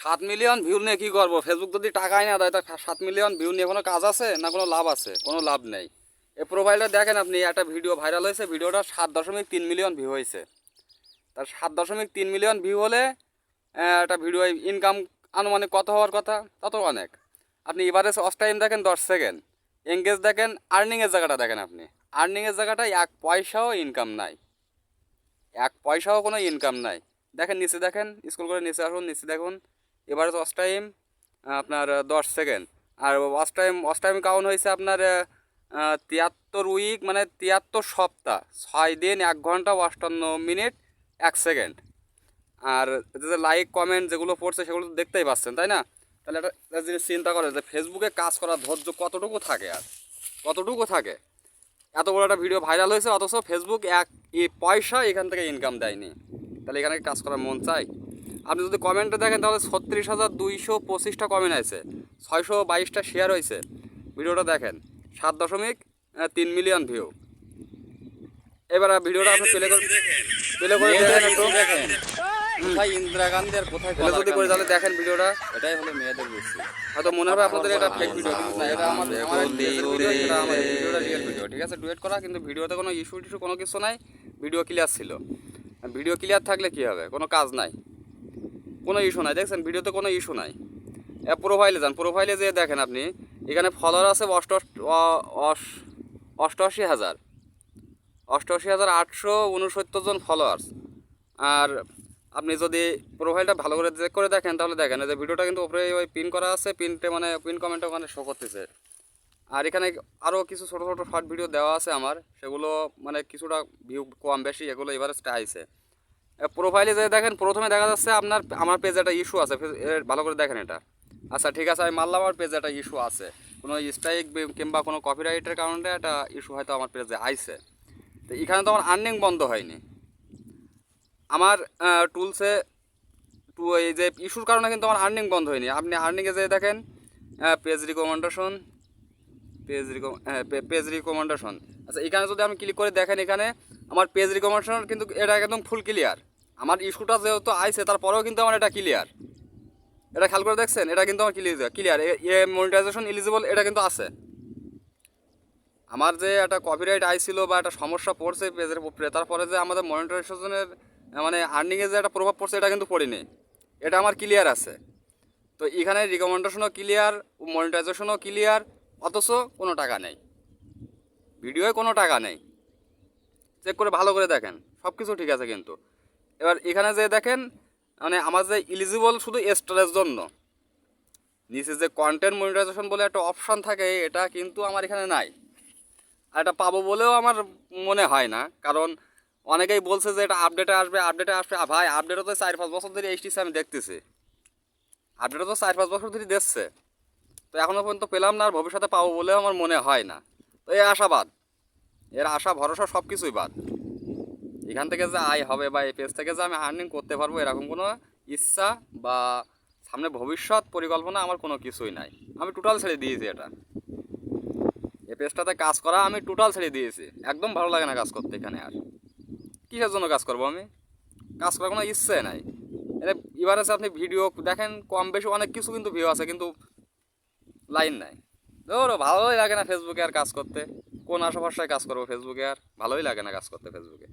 সাত million view নিয়ে কী করব? ফেসবুক যদি টাকাই না দেয়, তা সাত মিলিয়ন ভিউ নিয়ে কোনো কাজ আছে? না কোনো লাভ আছে? কোনো লাভ নেই। এ প্রোফাইলটা দেখেন আপনি, একটা ভিডিও ভাইরাল হয়েছে ভিডিওটা সাত দশমিক তিন মিলিয়ন ভিউ হয়েছে। তার সাত দশমিক তিন মিলিয়ন ভিউ হলে একটা ভিডিও ইনকাম আনুমানিক কত হওয়ার কথা? তত অনেক। আপনি এবারে অস টাইম দেখেন দশ সেকেন্ড এঙ্গেজ দেখেন আর্নিংয়ের জায়গাটা দেখেন আপনি। আর্নিংয়ের জায়গাটায় এক পয়সাও ইনকাম নাই। এক পয়সাও কোনো ইনকাম নাই। দেখেন, নিচে দেখেন স্কুল করে নিচে আসুন, নিচে দেখুন। এবারে ওয়াচ টাইম আপনার দশ সেকেন্ড আর watch time watch time count হয়েছে আপনার তিয়াত্তর উইক মানে তিয়াত্তর সপ্তাহ। ছয় দিন, এক ঘণ্টা, অষ্টান্ন মিনিট, এক সেকেন্ড আর যে লাইক কমেন্ট যেগুলো পড়ছে সেগুলো তো দেখতেই পাচ্ছেন, তাই না? তাহলে একটা জিনিস চিন্তা করে যে ফেসবুকে কাজ করার ধৈর্য কতটুকু থাকে আর? কতটুকু থাকে? এত বড় একটা ভিডিও ভাইরাল হয়েছে, অথচ ফেসবুক এক পয়সা এখান থেকে ইনকাম দেয়নি। তাহলে এখানে কাজ করার মন চাই? আপনি যদি কমেন্টে দেখেন তাহলে ছত্রিশ হাজার দুইশো পঁচিশটা কমেন্ট আছে। ছয়শো বাইশটা শেয়ার হয়েছে। ভিডিওটা দেখেন সাত দশমিক তিন মিলিয়ন ভিউ এবার ভিডিওটা আপনি প্লে করে প্লে করে দেখেন একটু। কোথায় ইন্দিরা গান্ধী আর কোথায় প্লে যদি করে তাহলে দেখেন ভিডিওটা। এটাই হলো মেয়েদের বেশি হয়তো মনে হবে আপনাদের এটা ফেক ভিডিও কিন্তু না এটা আমার আমার ভিডিও এটা আমার ভিডিওটা রিয়েল ভিডিও ঠিক আছে? ডুয়েট করা কিন্তু ভিডিওতে কোনো ইস্যু টিস্যু কোনো কিছু নাই ভিডিও ক্লিয়ার ছিল। ভিডিও ক্লিয়ার থাকলে কি হবে? কোনো কাজ নাই। কোনো ইস্যু নাই। দেখছেন, ভিডিওতে কোনো ইস্যু নাই। প্রোফাইলে যান প্রোফাইলে যেয়ে দেখেন আপনি, এখানে ফলোয়ার আছে অষ্ট অষ্টআশি হাজার। অষ্টআশি হাজার আটশো উনসত্তর জন ফলোয়ার্স আর আপনি যদি প্রোফাইলটা ভালো করে চেক করে দেখেন, তাহলে দেখেন যে ভিডিওটা কিন্তু উপরে ওই পিন করা আছে পিনটে মানে পিন কমেন্ট ওখানে শো করতেছে। আর এখানে আরও কিছু ছোটো ছোটো শর্ট ভিডিও দেওয়া আছে আমার, সেগুলো মানে কিছুটা ভিউ কম বেশি, এগুলো এবারে আইছে। প্রোফাইলে যে দেখেন, প্রথমে দেখা যাচ্ছে আপনার, আমার পেজে একটা ইস্যু আছে ভালো করে দেখেন এটা। আচ্ছা ঠিক আছে, আমি মানলাম আমার পেজে একটা ইস্যু আছে। কোনো স্ট্রাইক কিংবা কোনো কপিরাইটের কারণে একটা ইস্যু হয়তো আমার পেজে আইছে। তো এখানে তো আমার আর্নিং বন্ধ হয়নি। আমার টুলসে টু এই যে ইস্যুর কারণে কিন্তু আমার আর্নিং বন্ধ হয়নি। আপনি আর্নিংয়ে যে দেখেন page recommendation page recom page recommendation আচ্ছা এখানে যদি আমি ক্লিক করে দেখেন এখানে, আমার পেজ রিকমেন্ডেশন কিন্তু এটা একদম ফুল ক্লিয়ার আমার ইস্যুটা যেহেতু আইছে, তারপরেও কিন্তু আমার এটা ক্লিয়ার এটা খেয়াল করে দেখছেন? এটা কিন্তু আমার ক্লিয়ার ক্লিয়ার এ মনিটাইজেশন এলিজিবল এটা কিন্তু আছে। আমার যে একটা কপিরাইট আইছিল বা একটা সমস্যা পড়ছে পেজের উপরে, তারপরে যে আমাদের মনিটাইজেশনের মানে আর্নিংয়ে যে একটা প্রভাব পড়ছে, এটা কিন্তু পড়িনি। এটা আমার ক্লিয়ার আছে। তো এখানে রিকমেন্ডেশনও ক্লিয়ার মনিটাইজেশনও ক্লিয়ার অথচ কোনো টাকা নেই। ভিডিওয়ে কোনো টাকা নেই। চেক করে ভালো করে দেখেন। সব কিছু ঠিক আছে কিন্তু। এবার এখানে যে দেখেন মানে আমার যে ইলিজিবল শুধু স্টোরের জন্য। নিচে যে কন্টেন্ট মনিটাইজেশন বলে একটা অপশান থাকে, এটা কিন্তু আমার এখানে নাই। আর এটা পাবো বলেও আমার মনে হয় না, কারণ অনেকেই বলছে যে এটা আপডেটে আসবে আপডেটে আসবে। ভাই আপডেটও তো চার পাঁচ বছর ধরে এইচটিসি আমি দেখতেছি। আপডেটও তো চার পাঁচ বছর ধরে দেখছে। তো এখনও পর্যন্ত পেলাম না, আর ভবিষ্যতে পাবো বলেও আমার মনে হয় না। তো এই আশাবাদ। এর আশা, ভরসা সব কিছুই বাদ। এখান থেকে যে আয় হবে বা এই পেজ থেকে যে আমি আর্নিং করতে পারব, এরকম কোনো ইচ্ছা বা সামনে ভবিষ্যৎ পরিকল্পনা আমার কোনো কিছুই নাই। আমি টোটাল ছেড়ে দিয়েছি এটা। এই পেজটাতে কাজ করা আমি টোটাল ছেড়ে দিয়েছি। একদম ভালো লাগে না কাজ করতে এখানে আর। কিসের জন্য কাজ করব আমি? কাজ করার কোনো ইচ্ছে নাই। এবার এবারে যে আপনি ভিডিও দেখেন, কম বেশি অনেক কিছু কিন্তু ভিউ আছে, কিন্তু লাইন নাই। ধরো, ভালোই লাগে না ফেসবুকে আর কাজ করতে। কোন আশা ভরসায় কাজ করব ফেসবুকে আর? ভালোই লাগে না কাজ করতে ফেসবুকে